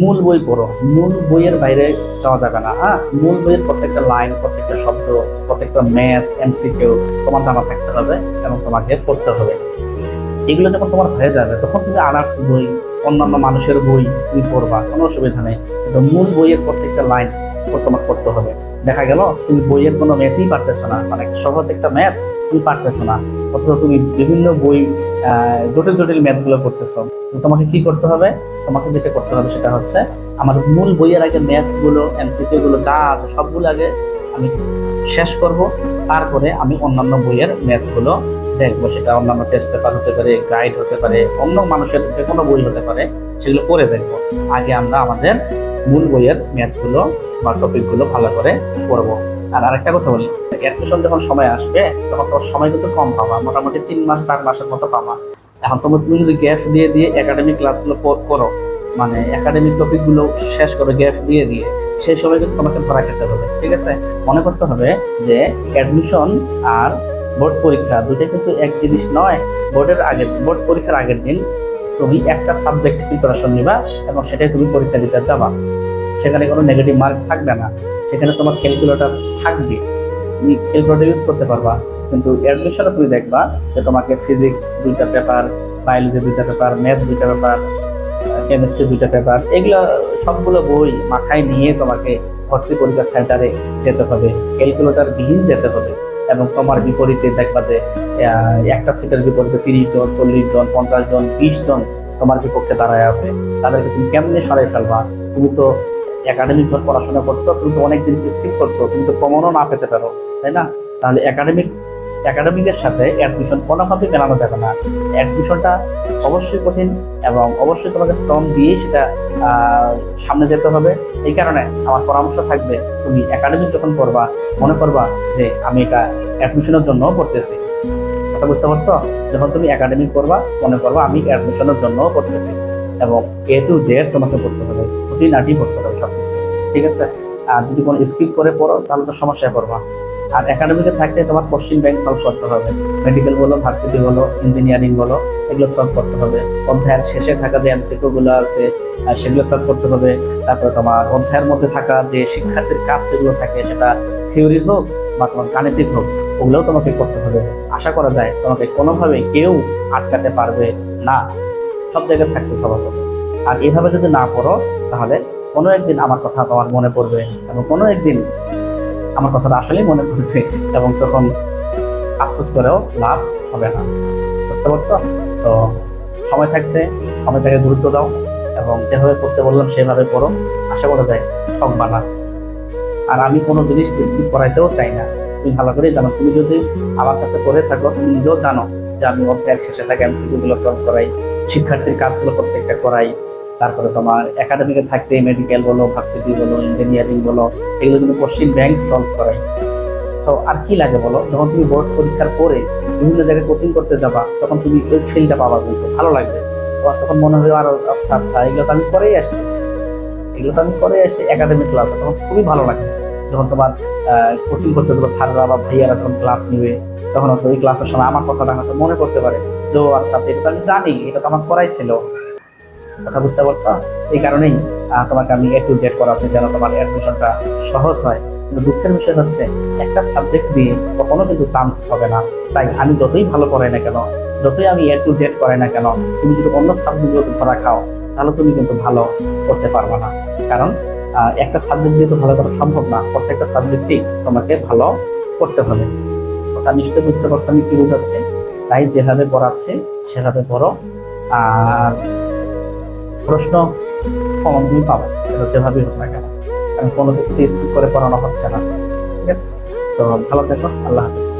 মূল বই পড়ো। মূল বইয়ের বাইরে যাওয়া যাবে না হ্যাঁ? মূল বইয়ের প্রত্যেকটা লাইন প্রত্যেকটা শব্দ, প্রত্যেকটা ম্যাথ এমসিকিউ তোমার জানা থাকতে হবে এবং তোমাকে পড়তে হবে। এগুলো যখন তোমার হয়ে যাবে, তখন তুমি আনার্স বই, অন্যান্য মানুষের বই তুমি পড়বা, কোনো অসুবিধা নেই। কিন্তু মূল বইয়ের প্রত্যেকটা লাইন তোমার পড়তে হবে। দেখা গেল, তুমি বইয়ের কোনো ম্যাথই পারতেছো না মানে সহজ একটা ম্যাথ তুমি পারতেছো না। অথচ তুমি বিভিন্ন বই জটিল জটিল ম্যাথগুলো করতেছো তোমাকে কি করতে হবে? তোমাকে যেটা করতে হবে সেটা হচ্ছে, আমার মূল বইয়ের আগে ম্যাথগুলো এমসিকিউ গুলো যা আছে সবগুলো আগে আমি শেষ করব। তারপরে আমি অন্যান্য বইয়ের ম্যাথগুলো দেখব। সেটা অন্যান্য টেস্ট পেপার হতে পারে গাইড হতে পারে, অন্য মানুষের যে কোনো বই হতে পারে, সেগুলো পড়ে দেখব। আগে আমরা আমাদের মূল বইয়ের ম্যাথগুলো বা টপিকগুলো ভালো করে পড়ব। আর আরেকটা কথা বলি অ্যাডমিশন যখন সময় আসবে, তখন তোমার সময় কিন্তু কম পাবা, মোটামুটি তিন মাস, চার মাসের মতো পাবা। এখন তোমার তুমি যদি গ্যাপ দিয়ে দিয়ে একাডেমিক ক্লাসগুলো করো মানে একাডেমিক টপিকগুলো শেষ করো গ্যাপ দিয়ে দিয়ে, সেই সময় কিন্তু তোমাকে ধরা খেতে হবে, ঠিক আছে? মনে করতে হবে যে অ্যাডমিশন আর বোর্ড পরীক্ষা দুটো কিন্তু এক জিনিস নয় বোর্ডের আগের বোর্ড পরীক্ষার আগের দিন তুমি একটা সাবজেক্ট প্রিপারেশন নিবা এবং সেটাই তুমি পরীক্ষা দিতে যাবা। সেখানে কোনো নেগেটিভ মার্ক থাকবে না। সেখানে তোমার ক্যালকুলেটর থাকবে। তুমি ক্যালকুলেটর ইউজ করতে পারবা। কিন্তু অ্যাডমিশনে তুমি দেখবা যে তোমাকে ফিজিক্স দুইটা পেপার বায়োলজি দুইটা পেপার ম্যাথ দুইটা পেপার কেমিস্ট্রি দুইটা পেপার এগুলো সবগুলো বই মাথায় নিয়ে তোমাকে ভর্তি পরীক্ষা সেন্টারে যেতে হবে। ক্যালকুলেটর বিহীন যেতে হবে। এবং তোমার বিপরীতে দেখবা যে একটা সিটের বিপরীতে তিরিশ জন, চল্লিশ জন, পঞ্চাশ জন, বিশ জন তোমার বিপক্ষে দাঁড়ায় আছে। তাদেরকে তুমি কেমনে সরাই ফেলবা? তুমি তো একাডেমিক যখন পড়াশোনা করছ, তুমি তো অনেকদিন স্কিপ করছ, তুমি তো কমনও না পেতে পারো, তাই না? তাহলে একাডেমিক একাডেমিকের সাথে অ্যাডমিশন কোনোভাবেই মেলানো যাবে না। অ্যাডমিশনটা অবশ্যই কঠিন এবং অবশ্যই তোমাকে শ্রম দিয়েই সেটা সামনে যেতে হবে। এই কারণে আমার পরামর্শ থাকবে, তুমি একাডেমিক যখন পড়বা, মনে করবা যে আমি এটা অ্যাডমিশনের জন্য পড়তেছি। কথা বুঝতে পারছ? যখন তুমি একাডেমিক করবা মনে করবা আমি অ্যাডমিশনের জন্য পড়তেছি। এবং এ টু জেড তোমাকে পড়তে হবে। খুঁটিনাটি পড়তে হবে সবকিছু, ঠিক আছে? আর যদি কোনো স্কিপ করে পড়ো, তাহলে তো সমস্যায় পড়বা। আর একাডেমিকে থাকলে তোমার কোশ্চিন ব্যাংক সলভ করতে হবে। মেডিকেল বলো ভার্সিটি বলো ইঞ্জিনিয়ারিং বলো, এগুলো সলভ করতে হবে। অধ্যায়ের শেষে থাকা যে এমসিকিউ গুলো আছে সেগুলো সলভ করতে হবে। তারপরে তোমার অধ্যায়ের মধ্যে থাকা যে শিক্ষার্থীর কাজ যেগুলো থাকে, সেটা থিওরি হোক বা তোমার গাণিতিক হোক, ওগুলোও তোমাকে করতে হবে। আশা করা যায় তোমাকে কোনোভাবে কেউ আটকাতে পারবে না। সব জায়গায় সাকসেস হওয়া তো। আর এভাবে যদি না পড়ো তাহলে কোনো একদিন আমার কথা তোমার মনে পড়বে এবং কোনো একদিন আমার কথাটা আসলেই মনে পড়বে এবং তখন আফসোস করেও লাভ হবে না। বুঝতে পারছ? তো সময় থাকতে সময়টাকে গুরুত্ব দাও এবং যেভাবে পড়তে বললাম, সেভাবে পড়ো আশা করা যায় ঠকবা না। আর আমি কোনো জিনিস স্কিপ করাইতেও চাই না। তুমি ভালো করেই জানো, তুমি যদি আমার কাছে পড়ে থাকো, তুমি নিজেও জানো যে আমি অধ্যায়ের শেষে থাকে এমসিকিউ গুলো সলভ করাই। শিক্ষার্থীর কাজগুলো প্রত্যেকটা করাই। তারপরে তোমার একাডেমিকে থাকতে মেডিকেল বলো ভার্সিটি বলো ইঞ্জিনিয়ারিং বলো, এগুলো কিন্তু কোশ্চিন ব্যাংক সলভ করাই। তো আর কি লাগে বলো? যখন তুমি বোর্ড পরীক্ষার পরে বিভিন্ন জায়গায় কোচিং করতে যাবা, তখন তুমি ওই ফিল্ডটা পাবা কিন্তু, ভালো লাগবে। তোমার তখন মনে হবে আর আচ্ছা আচ্ছা এগুলো তো আমি করেই আসছি। এগুলো তো আমি করে আসছি একাডেমিক ক্লাসে তখন খুবই ভালো লাগে। যখন তোমার কোচিং করতে দেবো স্যাররা বা ভাইয়ারা যখন ক্লাস নিবে তখন হয়তো ওই ক্লাসের সময় আমার কথাটা হয়তো মনে করতে পারে যে, ও আচ্ছা আচ্ছা এটা তো আমি জানি, এটা তো আমার করাই ছিল। কথা বুঝতে পারছ? এই কারণেই তোমাকে আমি এ টু জেড করাচ্ছি যেন তোমার অ্যাডমিশনটা সহজ হয়। কিন্তু দুঃখের বিষয় হচ্ছে, একটা সাবজেক্ট দিয়ে কখনো কিন্তু চান্স হবে না। তাই আমি যতই ভালো পড়াই না কেন, যতই আমি এ টু জেড করাই না কেন, তুমি যদি অন্য সাবজেক্টগুলোতে ধরা খাও, তাহলে তুমি কিন্তু ভালো করতে পারবে না। কারণ একটা সাবজেক্ট দিয়ে তো ভালো করা সম্ভব না। প্রত্যেকটা সাবজেক্টই তোমাকে ভালো করতে হবে। কথা নিশ্চয়ই বুঝতে পারছ আমি কি বোঝাচ্ছি? তাই যেভাবে পড়াচ্ছে, সেভাবে পড়ো। আর প্রশ্ন কমন তুমি পাবে, সেটা যেভাবেই হোক না কেন। কারণ কোনো কিছুতে স্কিপ করে পড়ানো হচ্ছে না। ঠিক আছে? তো ভালো থেকো, আল্লাহ হাফিজ।